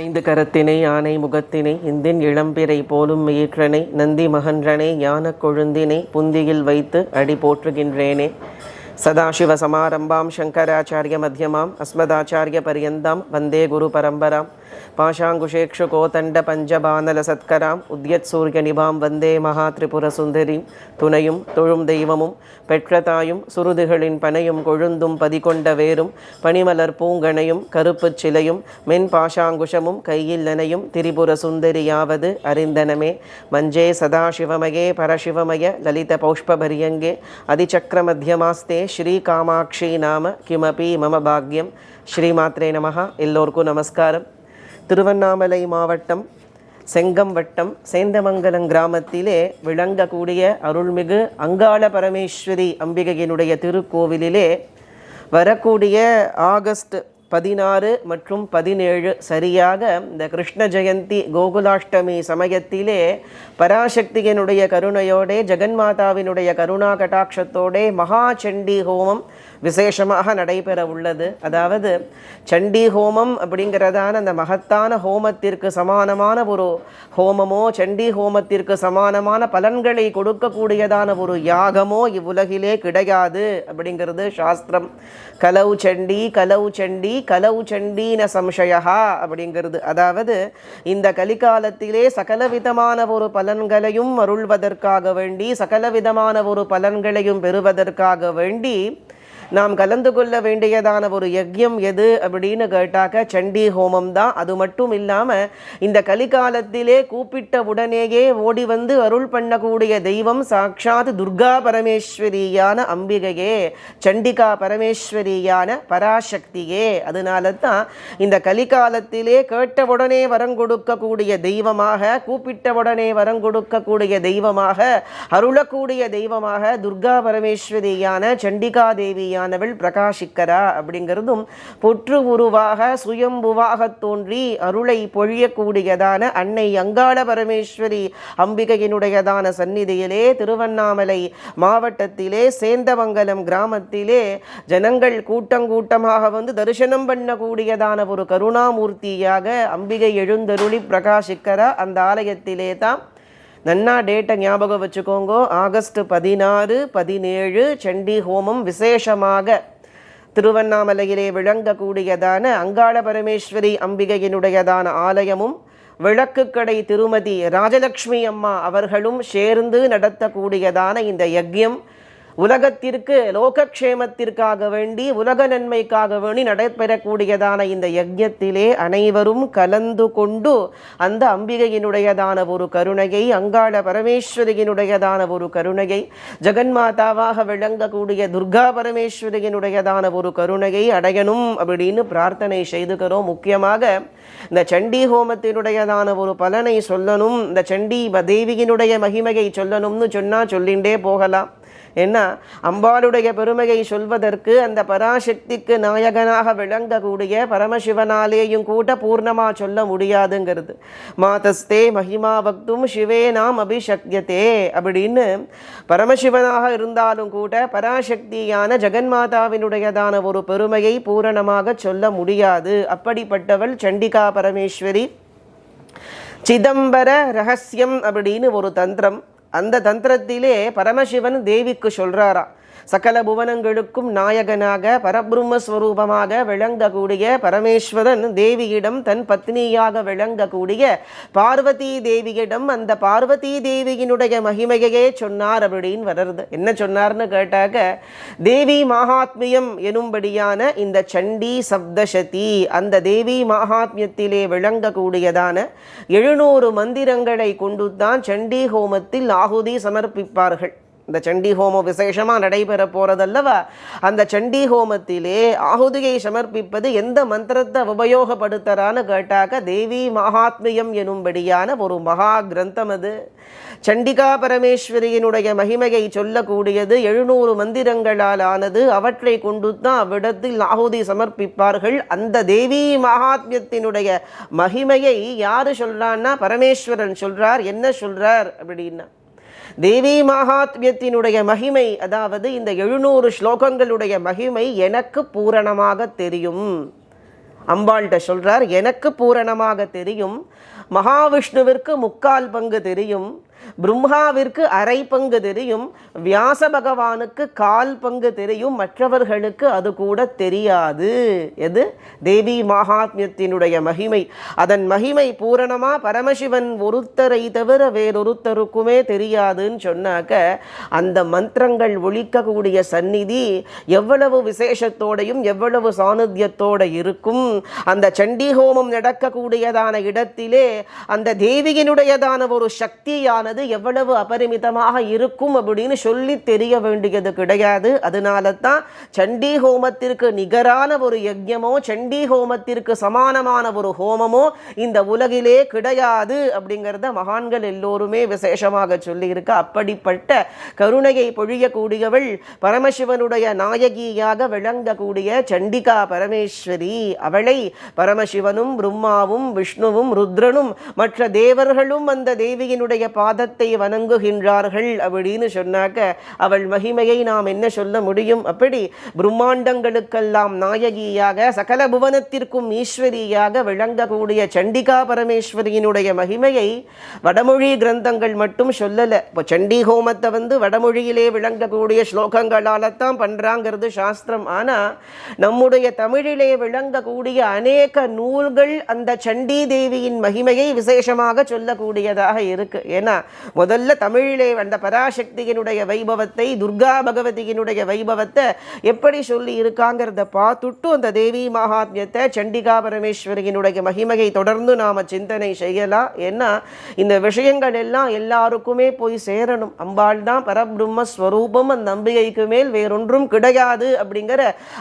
ஐந்து கரத்தினை ஆனை முகத்தினை இந்தின் இளம்பிரை போலும் ஈற்றனை நந்தி மகன்றனை ஞானக் கொழுந்தினை புந்தியில் வைத்து அடி போற்றுகின்றேனே. சதாசிவ சமாரம்பாம் சங்கராச்சாரிய மத்தியமாம் அஸ்மதாச்சாரிய பரியந்தாம் வந்தே குரு பரம்பராம். பாஷாங்குஷேக்ஷு கோதண்ட பஞ்சபானல சத்கராம் உத்யத் சூரிய நிபாம் வந்தே மகா திரிபுர சுந்தரிம் துணையும் தொழும் தெய்வமும் பெற்றதாயும் சுருதுகளின் பனையும் கொழுந்தும் பதிகொண்ட வேரும் பனிமலர் பூங்கனையும் கருப்புச் சிலையும் மென் பாஷாங்குஷமும் கையில் நனையும் திரிபுர சுந்தரியாவது அறிந்தனமே. மஞ்சே சதாசிவமயே பரசிவமய லலித பௌஷ்பபரியங்கே அதிச்சக்கரமத்தியமாஸ்தே ஸ்ரீ காமாட்சி நாம கிமபி மம பாக்யம். ஸ்ரீமாத்ரே நமஹா. எல்லோருக்கும் நமஸ்காரம். திருவண்ணாமலை மாவட்டம் செங்கம் வட்டம் சேந்தமங்கலம் கிராமத்திலே விளங்கக்கூடிய அருள்மிகு அங்காள பரமேஸ்வரி அம்பிகையினுடைய திருக்கோவிலிலே வரக்கூடிய ஆகஸ்ட் பதினாறு மற்றும் பதினேழு சரியாக இந்த கிருஷ்ண ஜெயந்தி கோகுலாஷ்டமி சமயத்திலே பராசக்தியினுடைய கருணையோடே ஜெகன்மாதாவினுடைய கருணா கட்டாட்சத்தோடே மகா சண்டி ஹோமம் விசேஷமாக நடைபெற உள்ளது அதாவது சண்டி ஹோமம் அப்படிங்கிறதான அந்த மகத்தான ஹோமத்திற்கு சமானமான ஒரு ஹோமமோ சண்டி ஹோமத்திற்கு சமானமான பலன்களை கொடுக்கக்கூடியதான ஒரு யாகமோ இவ்வுலகிலே கிடையாது அப்படிங்கிறது சாஸ்திரம். கலவு சண்டி கலவு சண்டி கலவு சண்டீன சம்சயா அப்படிங்கிறது. அதாவது இந்த கலிகாலத்திலே சகலவிதமான ஒரு பலன்களையும் அருள்வதற்காக வேண்டி சகலவிதமான ஒரு பலன்களையும் பெறுவதற்காக வேண்டி நாம் கலந்து கொள்ள வேண்டியதான ஒரு யஜ்யம் எது அப்படின்னு கேட்டாக்க சண்டி ஹோமம் தான். அது மட்டும் இல்லாமல் இந்த கலிகாலத்திலே கூப்பிட்ட உடனேயே ஓடி வந்து அருள் பண்ணக்கூடிய தெய்வம் சாட்சாத் துர்கா பரமேஸ்வரியான அம்பிகையே சண்டிகா பரமேஸ்வரியான பராசக்தியே. அதனால தான் இந்த கலிகாலத்திலே கேட்ட உடனே வரம் கொடுக்கக்கூடிய தெய்வமாக கூப்பிட்ட உடனே வரம் கொடுக்கக்கூடிய தெய்வமாக அருளக்கூடிய தெய்வமாக துர்கா பரமேஸ்வரியான சண்டிகா தேவியான ஆனவள் பிரகாஷிக்கரா அப்படிங்கிறதும் பொற்று உருவாக சுயம்புவாக தோன்றி அருளை பொழியக்கூடியதான அன்னை அங்காள பரமேஸ்வரி அம்பிகையினுடையதான சந்நிதியிலே திருவண்ணாமலை மாவட்டத்திலே சேந்தமங்கலம் கிராமத்திலே ஜனங்கள் கூட்டங்கூட்டமாக வந்து தரிசனம் பண்ணக்கூடியதான ஒரு கருணாமூர்த்தியாக அம்பிகை எழுந்தருளி பிரகாசிக்கரா அந்த ஆலயத்திலே தான் நன்னா டேட்டை ஞாபகம் வச்சுக்கோங்க. ஆகஸ்ட் பதினாறு பதினேழு சண்டி ஹோமம் விசேஷமாக திருவண்ணாமலையிலே விளங்கக்கூடியதான அங்காள பரமேஸ்வரி அம்பிகையினுடையதான ஆலயமும் விளக்குக்கடை திருமதி ராஜலக்ஷ்மி அம்மா அவர்களும் சேர்ந்து நடத்தக்கூடியதான இந்த யஜ்யம் உலகத்திற்கு லோகக்ஷேமத்திற்காக வேண்டி உலக நன்மைக்காக வேண்டி நடைபெறக்கூடியதான இந்த யஜ்யத்திலே அனைவரும் கலந்து கொண்டு அந்த அம்பிகையினுடையதான ஒரு கருணையை அங்காள பரமேஸ்வரியினுடையதான ஒரு கருணையை ஜெகன்மாதாவாக விளங்கக்கூடிய துர்கா பரமேஸ்வரியினுடையதான ஒரு கருணையை அடையணும் அப்படின்னு பிரார்த்தனை செய்துகிறோம். முக்கியமாக இந்த சண்டி ஹோமத்தினுடையதான ஒரு பலனை சொல்லணும். இந்த சண்டி தேவியினுடைய மகிமையை சொல்லணும்னு சொன்னால் சொல்லிண்டே போகலாம். ஏன்னா அம்பாளுடைய பெருமையை சொல்வதற்கு அந்த பராசக்திக்கு நாயகனாக விளங்கக்கூடிய பரமசிவனாலேயும் கூட பூர்ணமாக சொல்ல முடியாதுங்கிறது. மாதஸ்தே மகிமா பக்தும் சிவே நாம் அபிஷக்யத்தே அப்படின்னு பரமசிவனாக இருந்தாலும் கூட பராசக்தியான ஜெகன்மாதாவினுடையதான ஒரு பெருமையை பூரணமாக சொல்ல முடியாது. அப்படிப்பட்டவள் சண்டிகா பரமேஸ்வரி. சிதம்பர ரகசியம் அப்படின்னு ஒரு தந்திரம். அந்த தந்திரத்திலே பரமசிவன் தேவிக்கு சொல்கிறாராம் சகல புவனங்களுக்கும் நாயகனாக பரபிரம்மஸ்வரூபமாக விளங்கக்கூடிய பரமேஸ்வரன் தேவியிடம் தன் பத்னியாக விளங்கக்கூடிய பார்வதி தேவியிடம் அந்த பார்வதி தேவியினுடைய மகிமையையே சொன்னார் அப்படின்னு வர்றது. என்ன சொன்னார்னு கேட்டாக்க தேவி மகாத்மியம் எனும்படியான இந்த சண்டி சப்தசதி அந்த தேவி மகாத்மியத்திலே விளங்கக்கூடியதான எழுநூறு மந்திரங்களை கொண்டு தான் சண்டி ஹோமத்தில் ஆகுதி சமர்ப்பிப்பார்கள். இந்த சண்டி ஹோமம் விசேஷமாக நடைபெற போகிறதல்லவா அந்த சண்டி ஹோமத்திலே ஆகுதியை சமர்ப்பிப்பது எந்த மந்திரத்தை உபயோகப்படுத்துறான்னு கேட்டாக்க தேவி மகாத்மியம் எனும்படியான ஒரு மகா கிரந்தம் அது. சண்டிகா பரமேஸ்வரியினுடைய மகிமையை சொல்லக்கூடியது எழுநூறு மந்திரங்களால் ஆனது அவற்றை கொண்டு தான் அவ்விடத்தில் ஆகுதி சமர்ப்பிப்பார்கள். அந்த தேவி மகாத்மியத்தினுடைய மகிமையை யார் சொல்கிறான்னா பரமேஸ்வரன் சொல்கிறார் என்ன சொல்கிறார் அப்படின்னா தேவி மகாத்மியத்தினுடைய மகிமை அதாவது இந்த எழுநூறு ஸ்லோகங்களுடைய மகிமை எனக்கு பூரணமாக தெரியும். அம்பாள்கிட்ட சொல்றார் எனக்கு பூரணமாக தெரியும். மகாவிஷ்ணுவிற்கு முக்கால் பங்கு தெரியும். பிரம்மாவிற்கு அரை பங்கு தெரியும் வியாச பகவானுக்கு கால் பங்கு தெரியும் மற்றவர்களுக்கு அது கூட தெரியாது. எது? தேவி மகாத்மியத்தினுடைய மகிமை. அதன் மகிமை பூரணமா பரமசிவன் ஒருத்தரை தவிர வேறொருத்தருக்குமே தெரியாதுன்னு சொன்னாக்க அந்த மந்திரங்கள் ஒழிக்கக்கூடிய சந்நிதி எவ்வளவு விசேஷத்தோடையும் எவ்வளவு சாநித்தியத்தோட இருக்கும். அந்த சண்டி ஹோமம் நடக்கக்கூடியதான இடத்திலே அந்த தேவியினுடையதான ஒரு சக்தியான சக்தியானது எவ்வளவு அபரிமிதமாக இருக்கும் அப்படின்னு சொல்லி தெரிய வேண்டியது கிடையாது. அதனால தான் சண்டி ஹோமத்திற்கு நிகரான ஒரு யஜ்யமோ சண்டி ஹோமத்திற்கு சமானமான ஒரு ஹோமமோ இந்த உலகிலே கிடையாது அப்படிங்கிறத மகான்கள் எல்லோருமே விசேஷமாக சொல்லியிருக்க அப்படிப்பட்ட கருணையை பொழியக்கூடியவள் பரமசிவனுடைய நாயகியாக விளங்கக்கூடிய சண்டிகா பரமேஸ்வரி. அவளை பரமசிவனும் பிரம்மாவும் விஷ்ணுவும் ருத்ரனும் மற்ற தேவர்களும் அந்த தேவியினுடைய பாதத்தை வணங்குகின்றார்கள் அப்படின்னு சொன்னாக்க அவள் மகிமையை நாம் என்ன சொல்ல முடியும்? அப்படி பிரம்மாண்டங்களுக்கெல்லாம் நாயகியாக சகல புவனத்திற்கும் ஈஸ்வரியாக விளங்கக்கூடிய சண்டிகா பரமேஸ்வரியினுடைய மகிமையை வடமொழி கிரந்தங்கள் மட்டும் சொல்லலை. இப்போ சண்டி ஹோமத்தை வந்து வடமொழியிலே விளங்கக்கூடிய ஸ்லோகங்களால தான் பண்ணுறாங்கிறது சாஸ்திரம். ஆனால் நம்முடைய தமிழிலே விளங்கக்கூடிய அநேக நூல்கள் அந்த சண்டி தேவியின் மகிமையை விசேஷமாக சொல்லக்கூடியதாக இருக்கு. ஏன்னா முதல்ல தமிழிலே வந்த பராசக்தியினுடைய வைபவத்தை துர்கா பகவதியினுடைய வைபவத்தை எப்படி சொல்லி இருக்காங்கிறத பார்த்துட்டு அந்த தேவி மகாத்மியத்தை சண்டிகா பரமேஸ்வரியினுடைய மகிமையை தொடர்ந்து நாம சிந்தனை செய்யலாம் ஏன்னா இந்த விஷயங்கள் எல்லாம் எல்லாருக்குமே போய் சேரணும். அம்பாள் தான் பரபிரம்ம ஸ்வரூபம் அந்த நம்பிக்கைக்கு மேல் வேறொன்றும் கிடையாது அப்படிங்கிற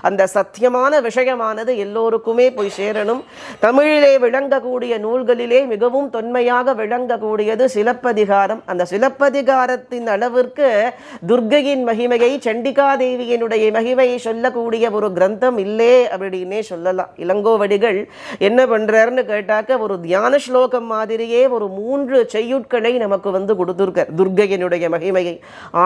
அந்த சத்தியமான விஷயமானது எல்லோருக்குமே போய் சேரணும். தமிழிலே விளங்கக்கூடிய நூல்களிலே மிகவும் தொன்மையாக விளங்கக்கூடியது சிலப்பதிகாரம் சிலப்பதிகாரம் அந்த சிலப்பதிகாரத்தின் அளவிற்கு துர்கையின் மகிமையை சண்டிகா தேவியினுடைய மகிமையை சொல்லக்கூடிய ஒரு கிரந்தம் இல்லே அப்படின்னே சொல்லலாம். இளங்கோவடிகள் என்ன பண்றாருன்னு கேட்டாக்க ஒரு தியான ஸ்லோகம் மாதிரியே ஒரு மூன்று செய்யுட்களை நமக்கு வந்து கொடுத்துருக்கார். துர்கையினுடைய மகிமையை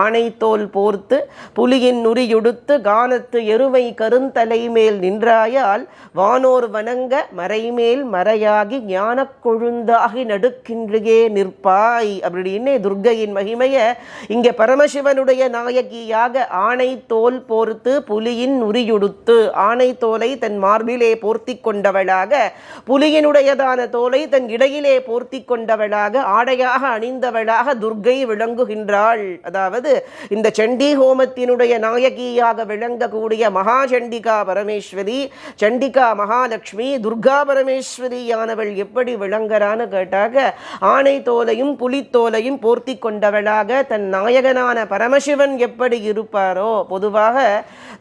ஆணைத்தோல் போர்த்து புலியின் நுரியுடுத்து கானத்து எருமை கருந்தலை மேல் நின்றாயால் வானோர் வணங்க மறைமேல் மறையாகி ஞான கொழுந்தாகி நடுக்கின்றையே நிற்பாய் அப்படின்னு துர்கையின் மகிமையை இங்கே பரமசிவனுடைய நாயகியாக ஆணை தோல் போர்த்து புலியின் உரியுடுத்து. ஆணை தோலை தன் மார்பிலே போர்த்தி கொண்டவளாக புலியினுடையதான தோலை தன் இடையிலே போர்த்தி கொண்டவளாக ஆடையாக அணிந்தவளாக துர்கை விளங்குகின்றாள். அதாவது இந்த சண்டி ஹோமத்தினுடைய நாயகியாக விளங்கக்கூடிய மகா சண்டிகா பரமேஸ்வரி சண்டிகா மகாலட்சுமி துர்கா பரமேஸ்வரியானவள் எப்படி விளங்குறான்னு கேட்டாக ஆணை தோலையும் புலித்தோலையும் போர்த்தி கொண்டவளாக தன் நாயகனான பரமசிவன் எப்படி இருப்பாரோ பொதுவாக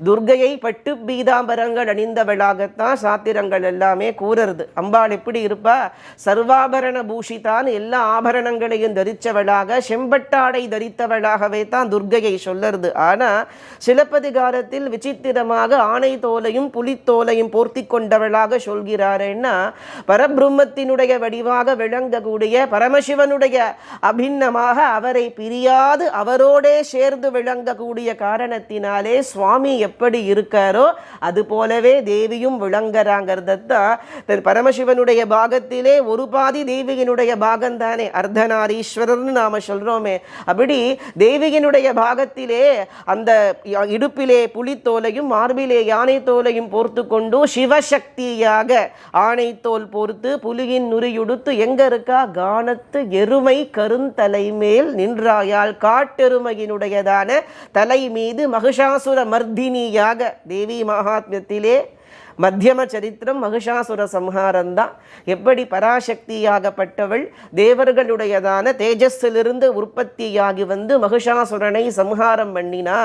துர்கையை பட்டு பீதாம்பரங்கள் அணிந்தவளாகத்தான் சாத்திரங்கள் எல்லாமே கூறுறது. அம்பாள் எப்படி இருப்பா? சர்வாபரண பூஷிதான் எல்லா ஆபரணங்களையும் தரித்தவளாக செம்பட்டாடை தரித்தவளாகவே தான் துர்கையை சொல்லறது. ஆனா சிலப்பதிகாரத்தில் விசித்திரமாக ஆணை தோலையும் புலித்தோலையும் போர்த்தி கொண்டவளாக சொல்கிறாரேன்னா பரபிரம்மத்தினுடைய வடிவாக விளங்கக்கூடிய பரமசிவனுடைய அபிண்ணமாக அவரை பிரியாது அவரோடே சேர்ந்து விளங்கக்கூடிய காரணத்தினாலே சுவாமி எப்படி இருக்காரோ அது போலவே தேவியும் விளங்குறாங்கிறதான் தன் பரமசிவனுடைய பாகத்திலே ஒரு பாதி தேவியினுடைய பாகம் தானே அர்த்தநாரீஸ்வரர்னு நாம சொல்றோமே. அப்படி தேவியினுடைய பாகத்திலே அந்த இடுப்பிலே புலித்தோலையும் மார்பிலே யானை தோலையும் போர்த்து கொண்டு சிவசக்தியாக ஆணைத்தோல் போர்த்து புலியின் நுரியுடுத்து எங்க இருக்கா? கானத்து எருமை கருந்து மேல் நின்றாயால் காட்டெருமையினுடையதான தலை மீது மகிஷாசுர மர்தினியாக தேவி மகாத்மியத்திலே மத்தியம சரித்திரம் மகிஷாசுர சம்ஹாரம்தான் எப்படி பராசக்தியாகப்பட்டவள் தேவர்களுடையதான தேஜஸிலிருந்து உற்பத்தியாகி வந்து மகிஷாசுரனை சம்ஹாரம் பண்ணினா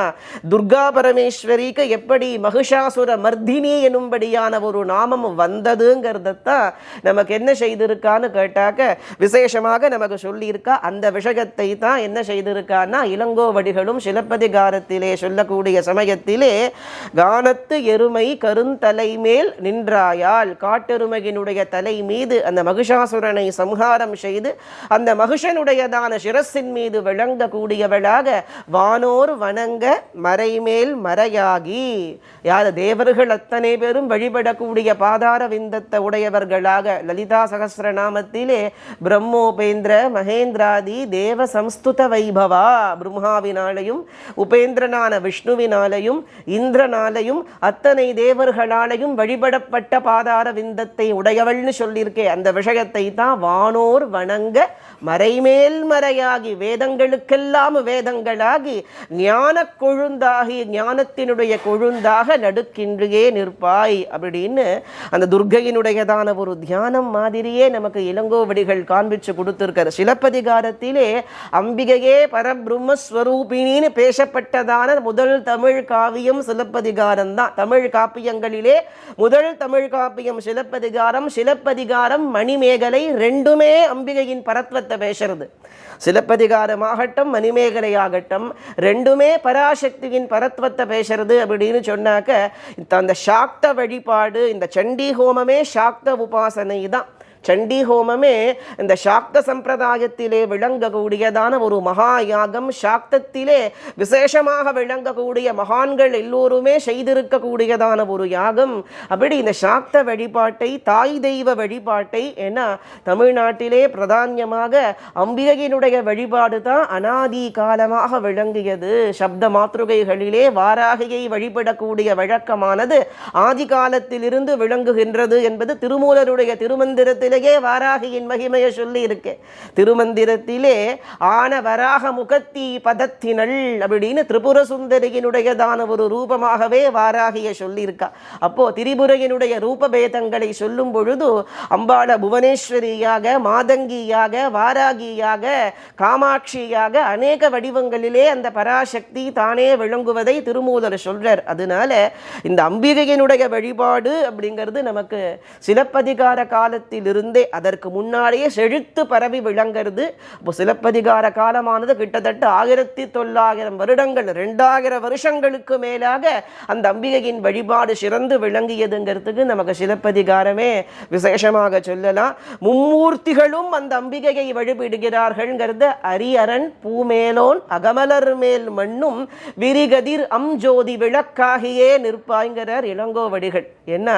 துர்கா பரமேஸ்வரிக்கு எப்படி மகிஷாசுர மர்தினி எனும்படியான ஒரு நாமம் வந்ததுங்கிறதத்தான் நமக்கு என்ன செய்திருக்கான்னு கேட்டாக்க விசேஷமாக நமக்கு சொல்லியிருக்கா அந்த விஷயத்தை தான் என்ன செய்திருக்கான்னா இளங்கோவடிகளும் சிலப்பதிகாரத்திலே சொல்லக்கூடிய சமயத்திலே கானத்து எருமை கருந்தலை மேல் நின்றாயால் காட்டெருமையினுடைய தலை மீது அந்த மகிஷாசுரனை சம்ஹாரம் செய்து அந்த மகிஷனுடையதான சிரசின் மீது விளங்கக்கூடியவளாக வானோர் வணங்க மறைமேல் மறையாகி. யார் தேவர்கள் அத்தனை பேரும் வழிபடக்கூடிய பாதார விந்தத்தை உடையவர்களாக லலிதா சகசிரநாமத்திலே பிரம்மோபேந்திர மகேந்திராதி தேவ சம்ஸ்துத வைபவா. பிரம்மாவினாலையும் உபேந்திரனான விஷ்ணுவினாலையும் இந்திரனாலையும் அத்தனை தேவர்களாலையும் வழிபடப்பட்ட பாதார விந்தத்தை உடையவள்னு சொல்லியிருக்கே அந்த விஷயத்தை தான் வானோர் வணங்க மறைமேல் மறையாகி வேதங்களுக்கெல்லாம் வேதங்களாகி ஞான கொழுந்தாகி ஞானத்தினுடைய கொழுந்தாக நடுக்கின்றியே நிற்பாய் அப்படின்னு அந்த துர்கையினுடையதான ஒரு தியானம் மாதிரியே நமக்கு இளங்கோவடிகள் காண்பிச்சு கொடுத்திருக்காரு. சிலப்பதிகாரத்திலே அம்பிகையே பரபிரம்மஸ்வரூபிணின்னு பேசப்பட்டதான முதல் தமிழ் காவியம் சிலப்பதிகாரம் தான் தமிழ் காப்பியங்களிலே முதல் தமிழ் காப்பியம் சிலப்பதிகாரம் சிலப்பதிகாரம் மணிமேகலை ரெண்டுமே அம்பிகையின் பரத்வத்தை பேசுறது. சிலப்பதிகாரமாகட்டும் மணிமேகலை ஆகட்டும் ரெண்டுமே பராசக்தியின் பரத்வத்தை பேசுறது அப்படின்னு சொன்னாக்க இந்த அந்த சாக்த வழிபாடு இந்த சண்டி ஹோமமே சாக்த உபாசனை தான் சண்டி ஹோமமே இந்த சாக்த சம்பிரதாயத்திலே விளங்கக்கூடியதான ஒரு மகா யாகம் சாக்தத்திலே விசேஷமாக விளங்கக்கூடிய மகான்கள் எல்லோருமே செய்திருக்கக்கூடியதான ஒரு யாகம். அப்படி இந்த சாக்த வழிபாட்டை தாய் தெய்வ வழிபாட்டை ஏன்னா தமிழ்நாட்டிலே பிரதானியமாக அம்பிகையினுடைய வழிபாடு தான் அனாதி காலமாக விளங்கியது. சப்த மாத்திருகைகளிலே வாராகியை வழிபடக்கூடிய வழக்கமானது ஆதி காலத்திலிருந்து விளங்குகின்றது என்பது திருமூலருடைய திருமந்திரத்திலேயே வாராகியின் மகிமையை சொல்லி இருக்கு திருமந்திரத்திலே ஆன வராக முகத்தி பதத்தினள் அப்படின்னு திரிபுர சுந்தரியினுடையதான ஒரு ரூபமாகவே வாராகிய சொல்லியிருக்கா. அப்போ திரிபுரையினுடைய ரூபபேதங்களை சொல்லும் பொழுது அம்பாள புவனேஸ்வரியாக மாதங்கியாக வாராகியாக காமாட்சியாக அநேக வடிவங்களிலே அந்த பராசக்தி தானே விளங்குவதை திருமூதர் சொல்றார். அதனால இந்த அம்பிகையினுடைய வழிபாடு அப்படிங்கிறது நமக்கு சிலப்பதிகார காலத்தில் இருந்தே அதற்கு முன்னாடியே செழித்து பரவி விளங்குறது இப்போ சிலப்பதிகார காலமானது கிட்டத்தட்ட ஆயிரத்தி தொள்ளாயிரம் வருடங்கள் ரெண்டாயிரம் வருஷங்களுக்கு மேலாக அந்த அம்பிகையின் வழிபாடு சிறந்து விளங்கியதுங்கிறதுக்கு நமக்கு சிலப்பதிகாரமே விசேஷமாக சொல்லலாம் மும்மூர்த்திகளும் அந்த அம்பிகையை வழிபடுகிறார்கள்ங்கிறது அரியரண் பூமேலோன் அகமலர் மேல் மண்ணும் விரிகதிர் அம்ஜோதி விளக்காகியே நிற்பாய்கிறார் இளங்கோவடிகள் என்ன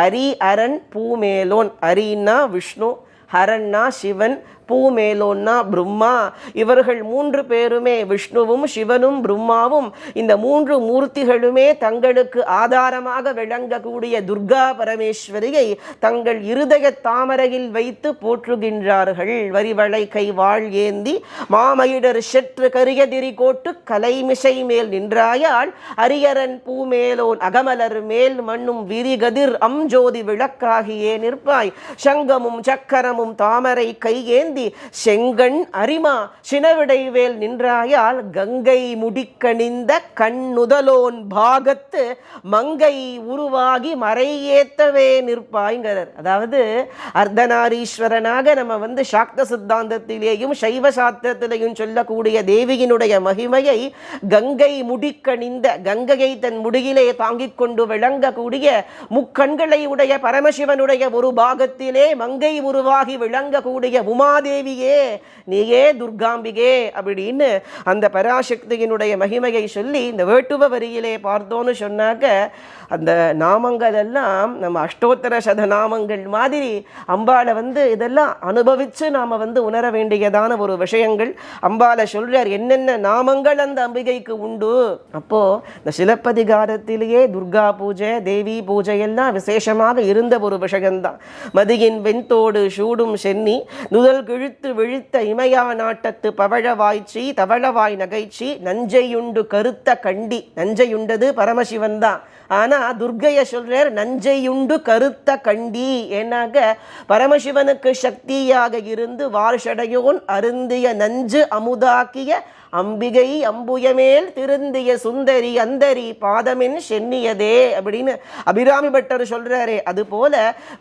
அரி அரண் பூமேலோன் அரின்னா விஷ்ணு ஹரன்னா சிவன் பூமேலோன்னா பிரம்மா. இவர்கள் மூன்று பேருமே விஷ்ணுவும் சிவனும் பிரம்மாவும் இந்த மூன்று மூர்த்திகளுமே தங்களுக்கு ஆதாரமாக விளங்கக்கூடிய துர்கா பரமேஸ்வரியை தங்கள் இருதய தாமரையில் வைத்து போற்றுகின்றார்கள். வரிவளை கை வாழ் ஏந்தி மாமயிடர் செற்று கரியதிரி கோட்டு கலைமிசை மேல் நின்றாயால் அரியரன் பூமேலோன் அகமலர் மேல் மண்ணும் விரிகதிர் அம்ஜோதி விளக்காகியே நிற்பாய். சங்கமும் சக்கரமும் தாமரை ஏந்தி செங்கண் அரிமா சினவிடைவேல் நின்றாயால் கங்கை முடிக்கணிந்த கண்ணுதலோன் பாகத்து மங்கை உருவாகி மறையேத்தவே நிற்பாய்ங்கிறார் அதாவது அர்த்தநாரீஸ்வரனாக நம்ம வந்து சாக்த சித்தாந்தத்திலேயும் சைவ சாத்திரத்திலேயும் சொல்லக்கூடிய தேவியினுடைய மகிமையை கங்கை முடிக்கணிந்த கங்கையை தன் முடியிலே தாங்கிக் கொண்டு விளங்கக்கூடிய முக்கண்களை உடைய பரமசிவனுடைய ஒரு பாகத்திலே மங்கை உருவாகி விளங்கக்கூடிய உமா உமாதேவியே நீயே துர்காம்பிகே அப்படின்னு அந்த பராசக்தியினுடைய மகிமையை சொல்லி இந்த வேட்டுவ வரியிலே பார்த்தோன்னு சொன்னாக்க அந்த நாமங்கள் எல்லாம் நம்ம அஷ்டோத்தர சத நாமங்கள் மாதிரி அம்பாளை வந்து இதெல்லாம் அனுபவித்து நாம் வந்து உணர வேண்டியதான ஒரு விஷயங்கள். அம்பாவை சொல்கிறார் என்னென்ன நாமங்கள் அந்த அம்பிகைக்கு உண்டு? அப்போது இந்த சிலப்பதிகாரத்திலேயே துர்கா பூஜை தேவி பூஜை எல்லாம் விசேஷமாக இருந்த ஒரு விஷயம்தான் மதியின் வெண்தோடு சூடும் சென்னி நுதல் கிழித்து விழித்த இமயா நாட்டத்து பவழவாய்ச்சி தவழவாய் நகைச்சி நஞ்சையுண்டு கருத்த கண்டி. நஞ்சையுண்டது பரமசிவன் தான் ஆனால் துர்க்கைய சொல்கிறார் நஞ்சையுண்டு கருத்த கண்டி. ஏனாக பரமசிவனுக்கு சக்தியாக இருந்து வார்ஷடையோன் அருந்திய நஞ்சு அமுதாக்கிய அம்பிகை அம்புயமேல் திருந்திய சுந்தரி அந்தரி பாதமென் சென்னியதே அப்படின்னு அபிராமி பட்டர் சொல்றாரே. அது போல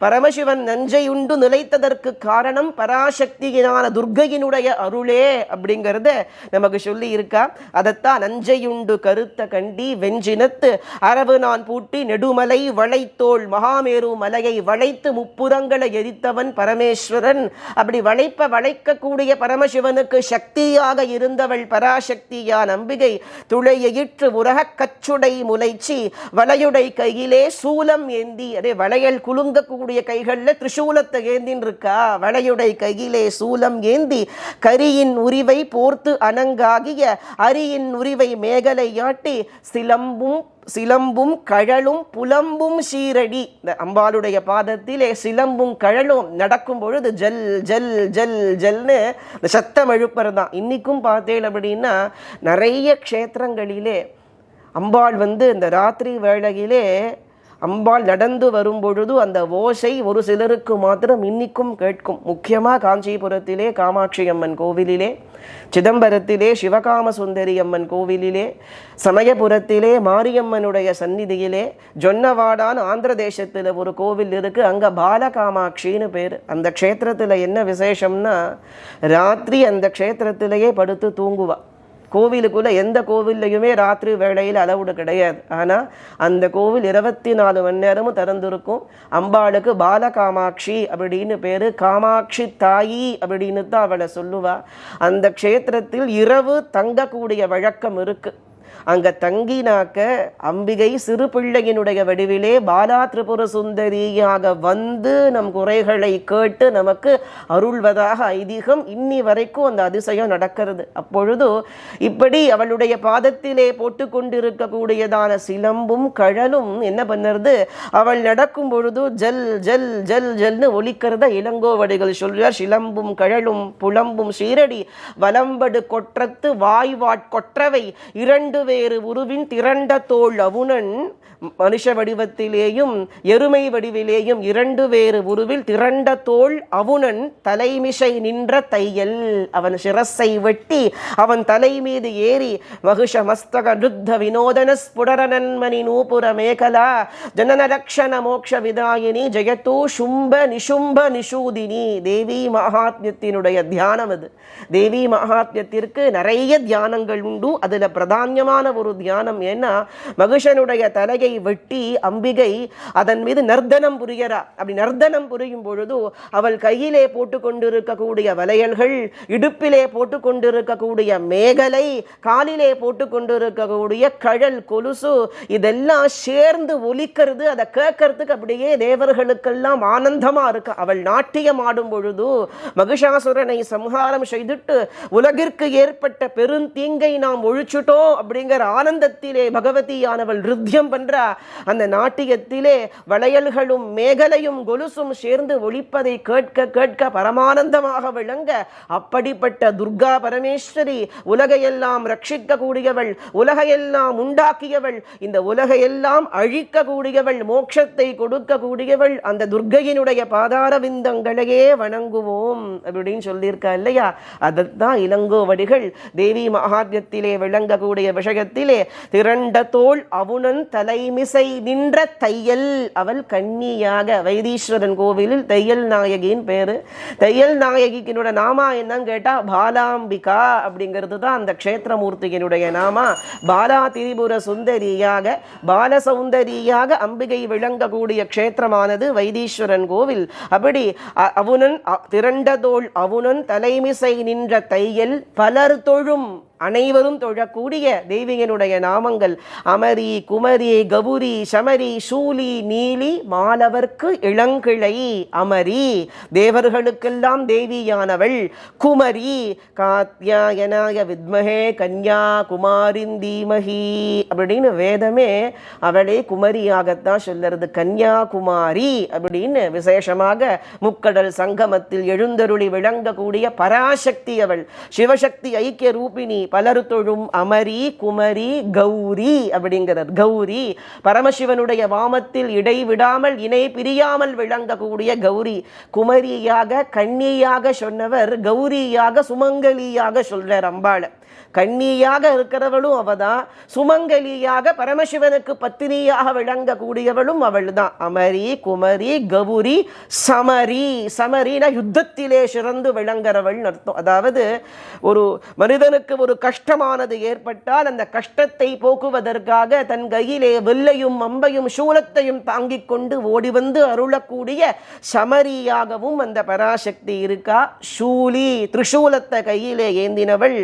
பரமசிவன் நஞ்சை உண்டு நிலைத்ததற்கு காரணம் பராசக்தியினான துர்கையினுடைய அருளே அப்படிங்கிறத நமக்கு சொல்லி இருக்கா அதைத்தான் நஞ்சையுண்டு கருத்த கண்டி வெஞ்சினத்து அரவு நான் பூட்டி நெடுமலை வளைத்தோள் மகாமேரு மலையை வளைத்து முப்புறங்களை எரித்தவன் பரமேஸ்வரன். அப்படி வளைப்ப வளைக்கக்கூடிய பரமசிவனுக்கு சக்தியாக இருந்தவள் பராசக்தியான் அம்பிகை துளையிற்று உரகக் கச்சுடை முலைச்சி வளையுடை கையிலே சூலம் ஏந்தி அதே வளையல் குலுங்கக்கூடிய கைகளில் திரிசூலத்தை ஏந்தின்னு இருக்கா வளையுடை கையிலே சூலம் ஏந்தி கரியின் உரிவை போர்த்து அணங்காகிய அரியின் உரிவை மேகலையாட்டி சிலம்பும் சிலம்பும் கழலும் புலம்பும் சீரடி. இந்த அம்பாளுடைய பாதத்திலே சிலம்பும் கழலும் நடக்கும் பொழுது ஜல் ஜல் ஜல் ஜல்னு இந்த சத்தம் எழுப்புறது தான். இன்றைக்கும் பார்த்தேன் அப்படின்னா நிறைய க்ஷேத்திரங்களிலே அம்பாள் வந்து இந்த ராத்திரி வேளையிலே அம்பாள் நடந்து வரும் பொழுது அந்த ஓசை ஒரு சிலருக்கு மாத்திரம் இன்னிக்கும் கேட்கும். முக்கியமாக காஞ்சிபுரத்திலே காமாட்சி அம்மன் கோவிலிலே சிதம்பரத்திலே சிவகாம சுந்தரி அம்மன் கோவிலிலே சமயபுரத்திலே மாரியம்மனுடைய சந்நிதியிலே ஜொன்னவாடான் ஆந்திர தேசத்தில் ஒரு கோவில் இருக்குது அங்கே பாலகாமாட்சின்னு பேர். அந்த க்ஷேத்திரத்தில் என்ன விசேஷம்னா ராத்திரி அந்த க்ஷேத்திரத்திலேயே படுத்து தூங்குவா. கோவிலுக்குள்ளே எந்த கோவில்லையுமே ராத்திரி வேளையில் அளவுடு கிடையாது. ஆனால் அந்த கோவில் இருபத்தி நாலு மணி நேரமும் திறந்திருக்கும். அம்பாளுக்கு பாலகாமாட்சி அப்படின்னு பேர். காமாட்சி தாயி அப்படின்னு தான் அவளை சொல்லுவாள் அந்த க்ஷேத்திரத்தில் இரவு தங்கக்கூடிய வழக்கம் இருக்குது அங்க தங்கினாக்க அம்பிகை சிறு பிள்ளையினுடைய வடிவிலே பாலா திரிபுர சுந்தரியாக வந்து நம் குறைகளை கேட்டு நமக்கு அருள்வதாக ஐதீகம் இன்னி வரைக்கும் அந்த அதிசயம் நடக்கிறது. அப்பொழுது இப்படி அவளுடைய பாதத்திலே போட்டு கொண்டிருக்கக்கூடியதான சிலம்பும் கழலும் என்ன பண்ணுறது? அவள் நடக்கும் பொழுது ஜல் ஜல் ஜல் ஜல்னு ஒலிக்கிறத இளங்கோவடிகள் சொல்றார் சிலம்பும் கழலும் புலம்பும் சீரடி வலம்படு கொற்றத்து வாய்வாட் கொற்றவை இரண்டு வேறு உருவின் திரண்ட தோல் அவுணன் மனுஷ வடிவத்திலேயும் எருமை வடிவிலேயும் இரண்டு வேறு உருவில் திரண்ட தோல் அவுணன் தலைமிசை நின்ற தையல். அவன் சிரஸை வெட்டி அவன் தலை மீது ஏறி மகுஷ மஸ்தக ருத்த வினோதன ஸ்புடரனன்மணி நூபுர மேகலா ஜனன மோக்ஷ விதாயினி ஜெயத்தூ சும்ப நிஷும்ப நிஷூதினி தேவி மகாத்மியத்தினுடைய தியானம் அது. தேவி மகாத்மியத்திற்கு நிறைய தியானங்கள் உண்டு. அதில் பிரதானியமான ஒரு தியானம் ஏன்னா மகிஷனுடைய தலையை வெட்டி அம்பிகை அதன் மீது நர்த்தனம் புரியறா. அப்படி நர்த்தனம் புரியும் பொழுது அவள் கையிலே போட்டு கொண்டிருக்கக்கூடிய வளையல்கள் இடுப்பிலே போட்டு கொண்டிருக்கக்கூடிய மேகலை காலிலே போட்டு கொண்டிருக்கக்கூடிய கழல் கொலுசு இதெல்லாம் சேர்ந்து ஒலிக்கிறது அதை கேட்கறதுக்கு அப்படியே தேவர்களுக்கெல்லாம் ஆனந்தமா இருக்கு. அவள் நாட்டியம் ஆடும் பொழுது மகிஷாசுரனை சம்ஹாரம் செய்துட்டு உலகிற்கு ஏற்பட்ட பெருந்தீங்கை நாம் ஒழிச்சுட்டோம் அப்படிங்கிற ஆனந்தத்திலே பகவதியானவள் ருத்தியம் பண்றா அந்த நாட்டியத்திலே வளையல்களும் மேகலையும் கொலுசும் சேர்ந்து ஒழிப்பதை கேட்க கேட்க பரமானந்தமாக விளங்க அப்படிப்பட்ட துர்கா பரமேஸ்வரி உலகையெல்லாம் ரட்சிக்க கூடியவள் உலகையெல்லாம் உண்டாக்கியவள் இந்த உலகையெல்லாம் அழிக்க கூடியவள் மோட்சத்தை கொடுக்க கூடியவள் அந்த துர்கையினுடைய பாதார விந்தங்களையே வணங்குவோம் அப்படின்னு சொல்லியிருக்கா இல்லையா? அதைத்தான் இளங்கோவடிகள் தேவி மகாத்யத்திலே விளங்கக்கூடிய விஷயம் விஷயத்திலே திரண்ட தோல் அவுணன் தலைமிசை நின்ற தையல். அவள் கன்னியாக வைதீஸ்வரன் கோவிலில் தையல் நாயகியின் பேரு. தையல் நாயகிக்கினோட நாமா என்னன்னு கேட்டா பாலாம்பிகா அப்படிங்கிறது தான் அந்த க்ஷேத்திரமூர்த்தியினுடைய நாமா. பாலா திரிபுர சுந்தரியாக பால சௌந்தரியாக அம்பிகை விளங்கக்கூடிய க்ஷேத்திரமானது வைதீஸ்வரன் கோவில். அப்படி அ- அவுணன் அ- திரண்டதோள் அவுணன் தலைமிசை நின்ற தையல் பலர் தொழும். அனைவரும் தொழக்கூடிய தெய்வீகனுடைய நாமங்கள். அமரி குமரி கபுரி சமரி சூலி நீலி மாலவர்க்கு இளங்கிளை அமரி. தேவர்களுக்கெல்லாம் தேவியானவள் குமரி. காத்யாயனாய வித்மஹே கன்யா குமாரின் தீமகி. அப்படின்னு வேதமே அவளே குமரியாகத்தான் சொல்லுறது. கன்யாகுமாரி அப்படின்னு விசேஷமாக முக்கடல் சங்கமத்தில் எழுந்தருளி விளங்கக்கூடிய பராசக்தி அவள். சிவசக்தி ஐக்கிய ரூபிணி பலரு தொழும் அமரி குமரி கௌரி அப்படிங்கிறார். கௌரி பரமசிவனுடைய வாமத்தில் இடைவிடாமல் இணை பிரியாமல் விளங்கக்கூடிய கௌரி. குமரியாக கன்னியாக சொன்னவர் கௌரியாக சுமங்கலியாக சொல்றார் அம்பாளை. கண்ணியாக இருக்கிறவளும் அவதான். சுமங்கலியாக பரமசிவனுக்கு பத்தினியாக விளங்கக்கூடியவளும் அவள் தான் அமரி குமரி கௌரி சமரி. சமரினா யுத்தத்திலே சிறந்து விளங்குறவள் அர்த்தம். அதாவது ஒரு மனிதனுக்கு ஒரு கஷ்டமானது ஏற்பட்டால் அந்த கஷ்டத்தை போக்குவதற்காக தன் கையிலே வில்லையும் அம்பையும் சூலத்தையும் தாங்கிக் கொண்டு ஓடி வந்து அருளக்கூடிய சமரியாகவும் அந்த பராசக்தி இருக்கா? சூலி திரிசூலத்தை கையிலே ஏந்தினவள்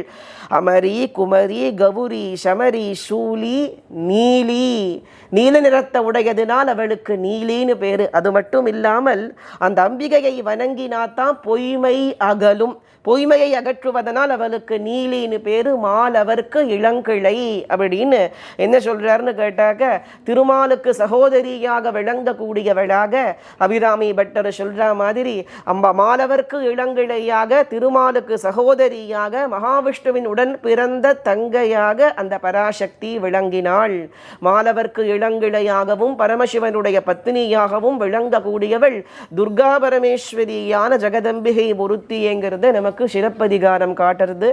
அமரி குமரி கௌரி சமரி சூலி நீலி. நீல நிறத்தை உடையதினால் அவளுக்கு நீலின்னு பேர். அது மட்டும் இல்லாமல் அந்த அம்பிகையை வணங்கினாத்தான் பொய்மை அகலும். பொய்மையை அகற்றுவதனால் அவளுக்கு நீலின்னு பேரு மாலவர்க்கு இளங்கிளை அப்படின்னு. என்ன சொல்றாருன்னு கேட்டாக்க திருமாலுக்கு சகோதரியாக விளங்கக்கூடியவளாக அபிராமி பட்டர் சொல்ற மாதிரி அம்ப மாலவர்க்கு இளங்கிளையாக திருமாலுக்கு சகோதரியாக மகாவிஷ்ணுவின் உடன் பிறந்த தங்கையாக அந்த பராசக்தி விளங்கினாள். மாலவர்க்கு இளங்கிளையாகவும் பரமசிவனுடைய பத்தினியாகவும் விளங்கக்கூடியவள் துர்கா பரமேஸ்வரியான ஜெகதம்பிகை ஒருத்திங்கிறத நமக்கு நமக்கு சிறப்பதிகாரம் காட்டுறது.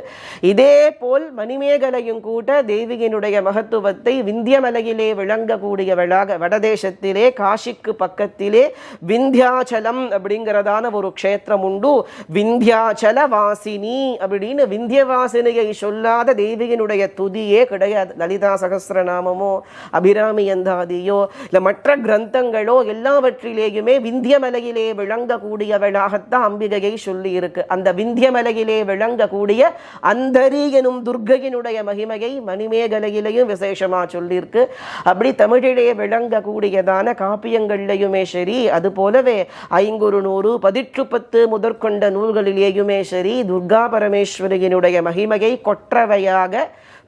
இதே போல் மணிமேகலையும் கூட தேவியினுடைய மகத்துவத்தை விந்தியமலையிலே விளங்கக்கூடியவளாக வடதேசத்திலே காசிக்கு பக்கத்திலே விந்தியாச்சலம் அப்படிங்கிறதான ஒரு க்ஷேத்திரம் உண்டு. விந்தியாச்சல வாசினி அப்படின்னு விந்தியவாசினியை சொல்லாத தேவியினுடைய துதியே கிடையாது. லலிதா சகசிரநாமமோ அபிராமி அந்தாதியோ இல்லை மற்ற கிரந்தங்களோ எல்லாவற்றிலேயுமே விந்தியமலையிலே விளங்கக்கூடியவளாகத்தான் அம்பிகையை சொல்லி இருக்கு அந்த விந்திய விந்தியமலையிலே விளங்கக்கூடிய அந்தரி எனும் துர்கையினுடைய மகிமையை மணிமேகலையிலையும் விசேஷமா சொல்லியிருக்கு. அப்படி தமிழிலே விளங்கக்கூடியதான காப்பியங்கள்லையுமே சரி அது போலவே ஐங்குறு நூறு பதிற்று பத்து முதற்கொண்ட நூல்களிலேயுமே சரி துர்கா பரமேஸ்வரியினுடைய மகிமையை கொற்றவையாக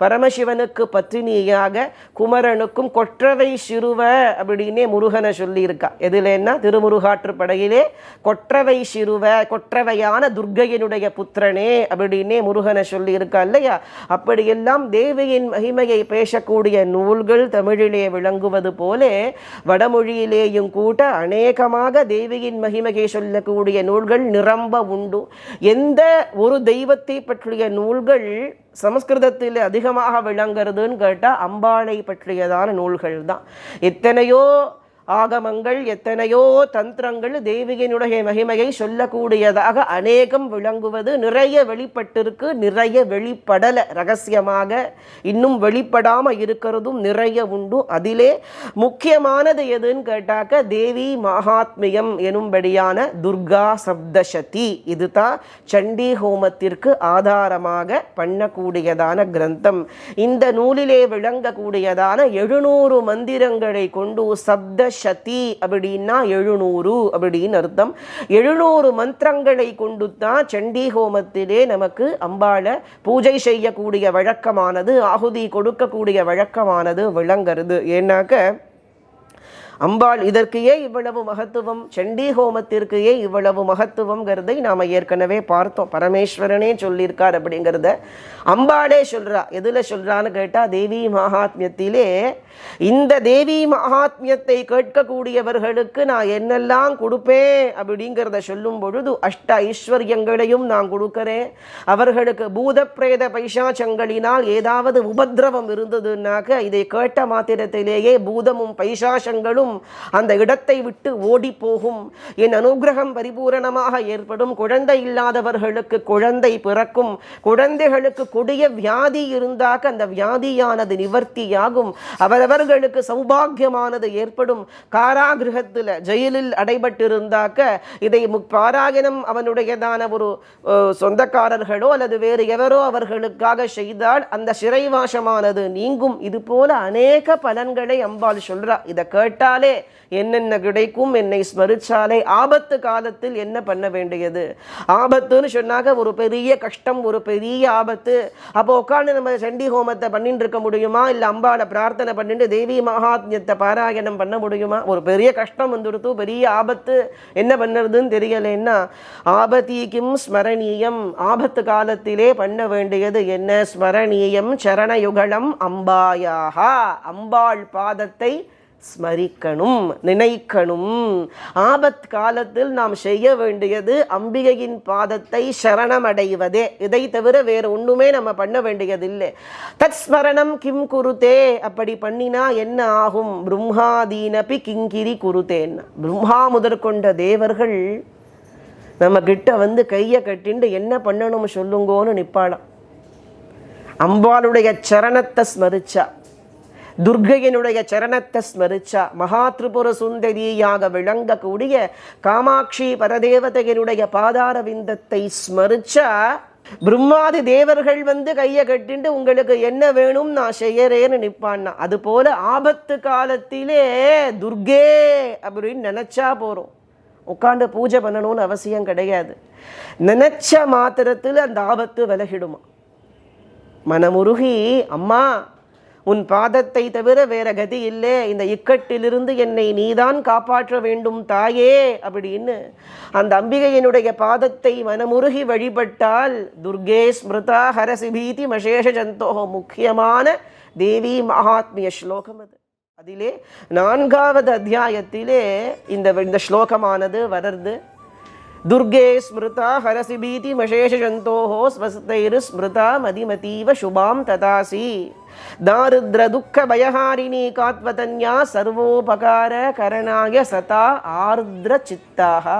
பரமசிவனுக்கு பத்தினியாக குமரனுக்கும் கொற்றவை சிறுவ அப்படின்னே முருகனை சொல்லியிருக்கா. எதுலன்னா திருமுருகாற்றுப்படையிலே கொற்றவை சிறுவ கொற்றவையான துர்கையினுடைய புத்திரனே அப்படின்னே முருகனை சொல்லியிருக்கா இல்லையா? அப்படியெல்லாம் தேவியின் மகிமையை பேசக்கூடிய நூல்கள் தமிழிலே விளங்குவது போலே வடமொழியிலேயும் கூட அநேகமாக தேவியின் மகிமையை சொல்லக்கூடிய நூல்கள் நிரம்ப உண்டு. எந்த ஒரு தெய்வத்தை பற்றிய நூல்கள் சமஸ்கிருதத்தில் அதிகமாக விளங்குறதுன்னு கேட்டால் அம்பாளை பற்றியதான நூல்கள் தான் எத்தனையோ ஆகமங்கள் எத்தனையோ தந்திரங்கள் தேவியினுடைய மகிமையை சொல்லக்கூடியதாக அநேகம் விளங்குவது. நிறைய வெளிப்பட்டிருக்கு நிறைய வெளிப்படலை ரகசியமாக. இன்னும் வெளிப்படாமல் இருக்கிறதும் நிறைய உண்டு. அதிலே முக்கியமானது எதுன்னு கேட்டாக்க தேவி மகாத்மியம் எனும்படியான துர்கா சப்தசதி. இதுதான் சண்டி ஹோமத்திற்கு ஆதாரமாக பண்ணக்கூடியதான கிரந்தம். இந்த நூலிலே விளங்கக்கூடியதான எழுநூறு மந்திரங்களை கொண்டு சப்த சதி அப்படின்னா எழுநூறு அப்படின்னு அர்த்தம். எழுநூறு மந்திரங்களை கொண்டு தான் சண்டி ஹோமத்திலே நமக்கு அம்பாளை பூஜை செய்யக்கூடிய வழக்கமானது ஆகுதி கொடுக்கக்கூடிய வழக்கமானது விளங்குறது. ஏன்னாக்க அம்பாள் இதற்கு ஏன் இவ்வளவு மகத்துவம்? சண்டி ஹோமத்திற்கு ஏன் இவ்வளவு மகத்துவம்ங்கிறதை நாம் ஏற்கனவே பார்த்தோம். பரமேஸ்வரனே சொல்லியிருக்கார் அப்படிங்கிறத அம்பாளே சொல்கிறா எதில் சொல்கிறான்னு கேட்டால் தேவி மகாத்மியத்திலே இந்த தேவி மகாத்மியத்தை கேட்கக்கூடியவர்களுக்கு நான் என்னெல்லாம் கொடுப்பேன் அப்படிங்கிறத சொல்லும் பொழுது அஷ்ட ஐஸ்வர்யங்களையும் நான் கொடுக்கிறேன். அவர்களுக்கு பூத பிரேத பைசாச்சங்களினால் ஏதாவது உபத்திரவம் இருந்ததுன்னாக்க இதை கேட்ட மாத்திரத்திலேயே பூதமும் பைசாசங்களும் அந்த இடத்தை விட்டு ஓடி போகும். என் அனுகிரகம் பரிபூரணமாக ஏற்படும். குழந்தை இல்லாதவர்களுக்கு குழந்தை பிறக்கும். குழந்தைகளுக்கு கொடிய வியாதி இருந்தாக்க அந்த வியாதியானது நிவர்த்தியாகும். அவரவர்களுக்கு சௌபாகியமானது ஏற்படும். காராகிரகத்தில் ஜெயிலில் அடைபட்டிருந்தாக்க இதை பாராயணம் அவனுடையதான ஒரு சொந்தக்காரர்களோ அல்லது வேறு எவரோ அவர்களுக்காக செய்தால் அந்த சிறைவாசமானது நீங்கும். இது போல அநேக பலன்களை அம்பாள் சொல்றா. இதை செய்தாலே என்னென்ன கிடைக்கும் என்னை ஸ்மரிச்சாலே ஆபத்து காலத்தில் என்ன பண்ண வேண்டியது? ஆபத்துன்னு சொன்னாக்க ஒரு பெரிய கஷ்டம் ஒரு பெரிய ஆபத்து. அப்போ உட்காந்து நம்ம சண்டி ஹோமத்தை பண்ணிட்டு இருக்க முடியுமா? இல்லை அம்பாளை பிரார்த்தனை பண்ணிட்டு தேவி மகாத்மியத்தை பாராயணம் பண்ண முடியுமா? ஒரு பெரிய கஷ்டம் வந்துடுத்து பெரிய ஆபத்து. என்ன பண்ணுறதுன்னு தெரியலைன்னா ஆபத்தீக்கும் ஸ்மரணீயம். ஆபத்து காலத்திலே பண்ண வேண்டியது என்ன? ஸ்மரணீயம் சரணயுகலம் அம்பாயாக. அம்பாள் பாதத்தை ஸ்மரிக்கணும் நினைக்கணும். ஆபத் காலத்தில் நாம் செய்ய வேண்டியது அம்பிகையின் பாதத்தை சரணமடைவதே. இதை தவிர வேறு ஒன்றுமே நம்ம பண்ண வேண்டியதில்லை. தத் ஸ்மரணம் கிம் குருதே? அப்படி பண்ணினா என்ன ஆகும்? பிரம்மாதீனபி கிங்கிரி குருதேன்னா பிரம்மா முதற்கொண்ட தேவர்கள் நம்ம கிட்ட வந்து கையை கட்டிண்டு என்ன பண்ணணும் சொல்லுங்கோன்னு நிற்பாளாம் அம்பாளுடைய சரணத்தை ஸ்மரிச்சா. துர்கையினுடைய சரணத்தை ஸ்மரிச்சா மகா திரிபுர சுந்தரியாக விளங்கக்கூடிய காமாட்சி பரதேவதையினுடைய பாதார விந்தத்தை ஸ்மரிச்சா பிரம்மாதி தேவர்கள் வந்து கையை கட்டிண்டு உங்களுக்கு என்ன வேணும்? நான் செய்யறேன்னு நிற்பான்னா அது போல ஆபத்து காலத்திலே துர்கே அப்படின்னு நினைச்சா போறோம். உட்காந்து பூஜை பண்ணணும்னு அவசியம் கிடையாது. நினைச்ச மாத்திரத்தில் அந்த ஆபத்து விலகிடுமா? மனமுருகி அம்மா உன் பாதத்தை தவிர வேற கதி இல்லை. இந்த இக்கட்டிலிருந்து என்னை நீதான் காப்பாற்ற வேண்டும் தாயே அப்படின்னு அந்த அம்பிகையினுடைய பாதத்தை மனமுருகி வழிபட்டால் துர்கே ஸ்மிருதா ஹரசிபீதி மசேஷ ஜந்தோஹோ முக்கியமான தேவி மகாத்மிய ஸ்லோகம் அது. அதிலே நான்காவது அத்தியாயத்திலே இந்த இந்த ஸ்லோகமானது வளர்ந்து துர்கே ஸ்மிருதா ஹரசி பீதி மசேஷ ஸ்வஸ்தைரு ஸ்மிருதா மதிமதீவ சுபாம் ததாசி தாரித்ர துக்க பயஹாரிணி காத்வதன்யா சர்வோபகார கரணாய சதா ஆர்திர சித்தாக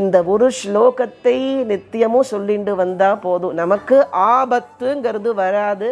இந்த ஒரு ஸ்லோகத்தை நித்தியமும் சொல்லிண்டு வந்தா போதும். நமக்கு ஆபத்துங்கிறது வராது.